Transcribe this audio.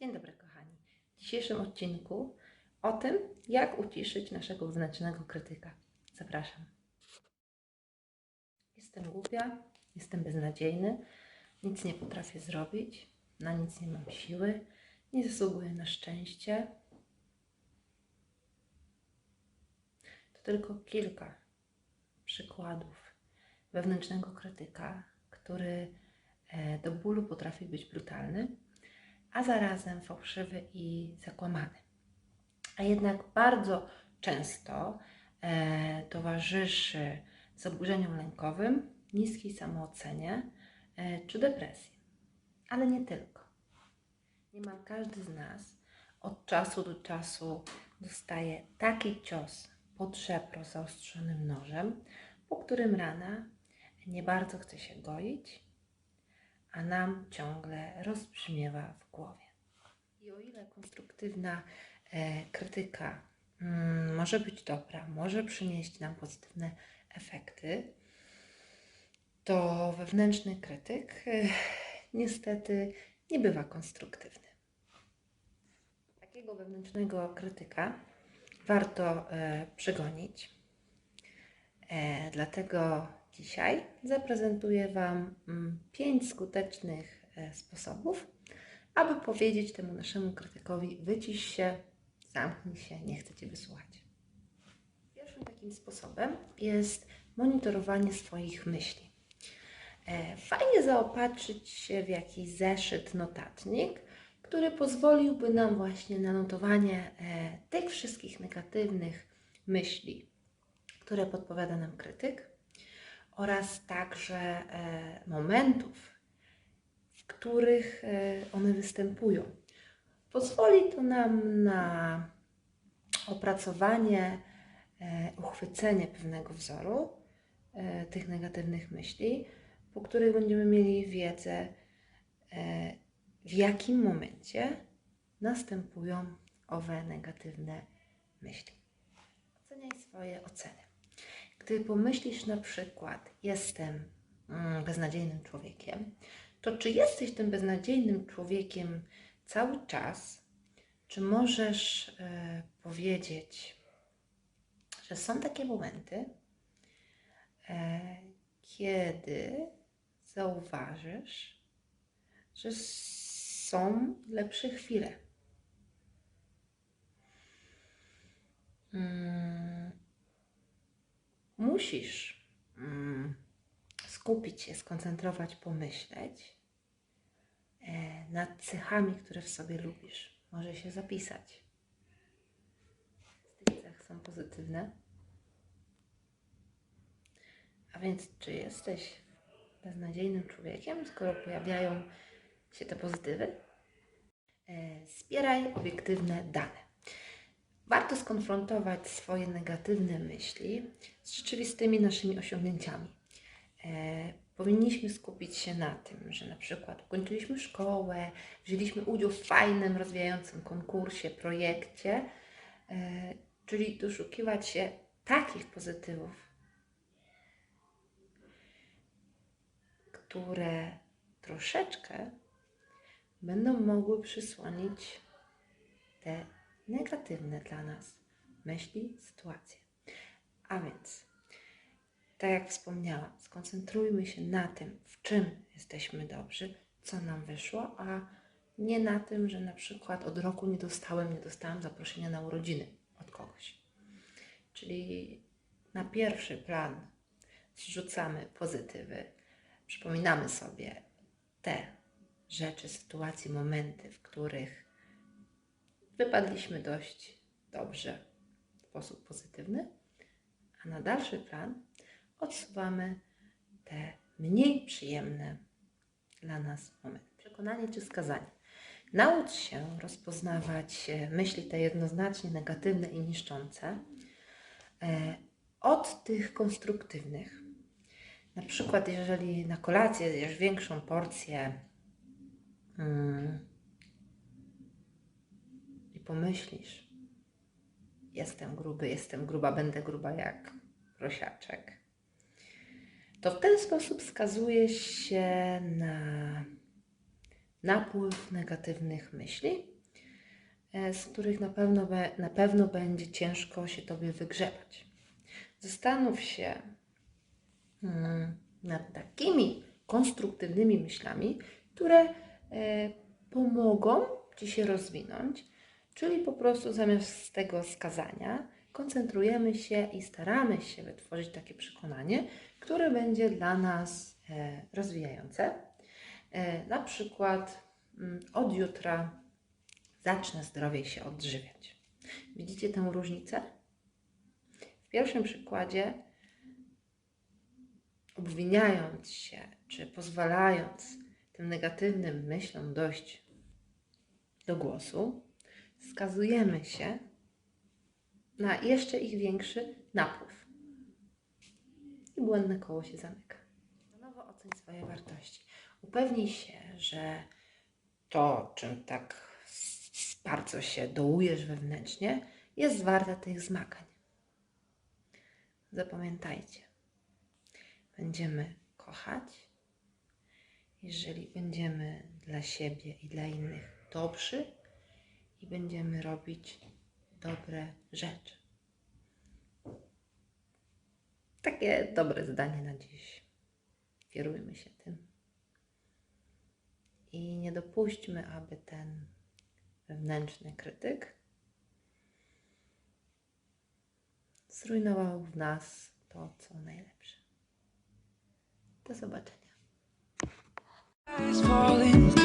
Dzień dobry, kochani. W dzisiejszym odcinku o tym, jak uciszyć naszego wewnętrznego krytyka. Zapraszam. Jestem głupia, jestem beznadziejny, nic nie potrafię zrobić, na nic nie mam siły, nie zasługuję na szczęście. To tylko kilka przykładów wewnętrznego krytyka, który e, do bólu potrafi być brutalny a zarazem fałszywy i zakłamany. A jednak bardzo często e, towarzyszy zaburzeniom lękowym, niskiej samoocenie e, czy depresji. Ale nie tylko. Niemal każdy z nas od czasu do czasu dostaje taki cios pod żebro zaostrzonym nożem, po którym rana nie bardzo chce się goić, a nam ciągle rozbrzmiewa w głowie. I o ile konstruktywna e, krytyka mm, może być dobra, może przynieść nam pozytywne efekty, to wewnętrzny krytyk e, niestety nie bywa konstruktywny. Takiego wewnętrznego krytyka warto e, przegonić. E, dlatego dzisiaj zaprezentuję Wam mm, pięć skutecznych e, sposobów, aby powiedzieć temu naszemu krytykowi: wycisz się, zamknij się, nie chcę Cię wysłuchać. Pierwszym takim sposobem jest monitorowanie swoich myśli. Fajnie zaopatrzyć się w jakiś zeszyt, notatnik, który pozwoliłby nam właśnie na notowanie e, tych wszystkich negatywnych myśli, które podpowiada nam krytyk, oraz także e, momentów, w których e, one występują. Pozwoli to nam na opracowanie, uchwycenie pewnego wzoru tych negatywnych myśli, po których będziemy mieli wiedzę, w jakim momencie następują owe negatywne myśli. Oceniaj swoje oceny. Gdy pomyślisz na przykład, jestem mm, beznadziejnym człowiekiem, to czy jesteś tym beznadziejnym człowiekiem cały czas? Czy możesz e, powiedzieć, że są takie momenty, e, kiedy zauważysz, że są lepsze chwile? Mm, musisz mm, skupić się, skoncentrować, pomyśleć e, nad cechami, które w sobie lubisz. Może się zapisać. Z tych cech są pozytywne. A więc, czy jesteś beznadziejnym człowiekiem, skoro pojawiają się te pozytywy? E, zbieraj obiektywne dane. Warto skonfrontować swoje negatywne myśli z rzeczywistymi naszymi osiągnięciami. E, powinniśmy skupić się na tym, że na przykład ukończyliśmy szkołę, wzięliśmy udział w fajnym, rozwijającym konkursie, projekcie, e, czyli doszukiwać się takich pozytywów, które troszeczkę będą mogły przysłonić te negatywne dla nas myśli, sytuacje. A więc, tak jak wspomniałam, skoncentrujmy się na tym, w czym jesteśmy dobrzy, co nam wyszło, a nie na tym, że na przykład od roku nie dostałem, nie dostałam zaproszenia na urodziny od kogoś. Czyli na pierwszy plan zrzucamy pozytywy, przypominamy sobie te rzeczy, sytuacje, momenty, w których wypadliśmy dość dobrze w sposób pozytywny, a na dalszy plan odsuwamy te mniej przyjemne dla nas momenty. Przekonanie czy skazanie. Naucz się rozpoznawać e, myśli te jednoznacznie negatywne i niszczące e, od tych konstruktywnych. Na przykład, jeżeli na kolację zjesz większą porcję mm, i pomyślisz, jestem gruby, jestem gruba, będę gruba jak prosiaczek, to w ten sposób skazuje się na napływ negatywnych myśli, e, z których na pewno, na pewno będzie ciężko się Tobie wygrzebać. Zastanów się mm, nad takimi konstruktywnymi myślami, które pomogą Ci się rozwinąć, czyli po prostu zamiast tego skazania koncentrujemy się i staramy się wytworzyć takie przekonanie, które będzie dla nas e, rozwijające. E, na przykład mm, od jutra zacznę zdrowiej się odżywiać. Widzicie tę różnicę? W pierwszym przykładzie, obwiniając się, czy pozwalając tym negatywnym myślom dojść do głosu, skazujemy się na jeszcze ich większy napływ. I błędne koło się zamyka. Na nowo oceń swoje wartości. Upewnij się, że to, czym tak bardzo się dołujesz wewnętrznie, jest warte tych zmagań. Zapamiętajcie, będziemy kochać, jeżeli będziemy dla siebie i dla innych dobrzy i będziemy robić dobre rzeczy. Takie dobre zdanie na dziś. Kierujmy się tym. I nie dopuśćmy, aby ten wewnętrzny krytyk zrujnował w nas to, co najlepsze. Do zobaczenia. falling